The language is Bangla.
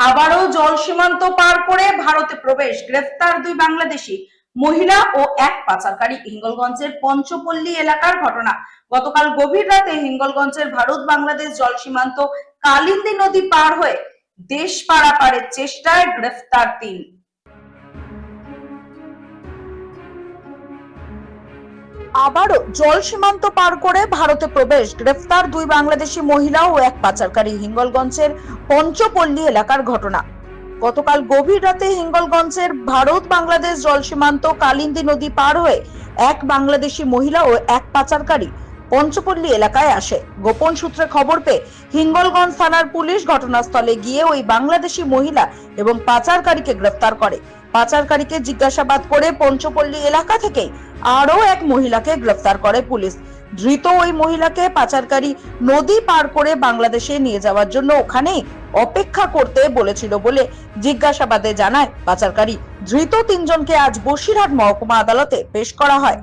আবারও জল সীমান্ত পার করে ভারতে প্রবেশ। গ্রেফতার দুই বাংলাদেশি, মহিলা ও এক পাচারকারী। হিঙ্গলগঞ্জের পঞ্চপল্লী এলাকার ঘটনা। গতকাল গভীর রাতে হিঙ্গলগঞ্জের ভারত বাংলাদেশ জল সীমান্ত কালিন্দী নদী পার হয়ে দেশ পারাপারের চেষ্টায় গ্রেফতার তিন। আবারও জল সীমান্ত পার করে ভারতে প্রবেশ। গ্রেফতার দুই বাংলাদেশি মহিলা ও এক পাচারকারী হিঙ্গলগঞ্জের পঞ্চপল্লী এলাকার ঘটনা। গতকাল গভীর রাতে হিঙ্গলগঞ্জের ভারত বাংলাদেশ জল সীমান্ত কালিন্দী নদী পার হয়ে এক বাংলাদেশি মহিলা ও এক পাচারকারী পঞ্চপল্লী এলাকায় আসে। গোপন সূত্রে খবর পেয়ে হিঙ্গলগঞ্জ থানার পুলিশ ঘটনাস্থলে গিয়ে ওই বাংলাদেশি মহিলা এবং পাচারকারীকে গ্রেফতার করে। পাচারকারীকে জিজ্ঞাসাবাদ করে পঞ্চপল্লী এলাকা থেকে আরও এক মহিলাকে গ্রেফতার করে পুলিশ। ধৃত ওই মহিলাকে পাচারকারী নদী পার করে বাংলাদেশে নিয়ে যাওয়ার জন্য ওখানেই অপেক্ষা করতে বলেছিল বলে জিজ্ঞাসাবাদে জানায় পাচারকারী। ধৃত তিনজনকে আজ বসিরহাট মহকুমা আদালতে পেশ করা হয়।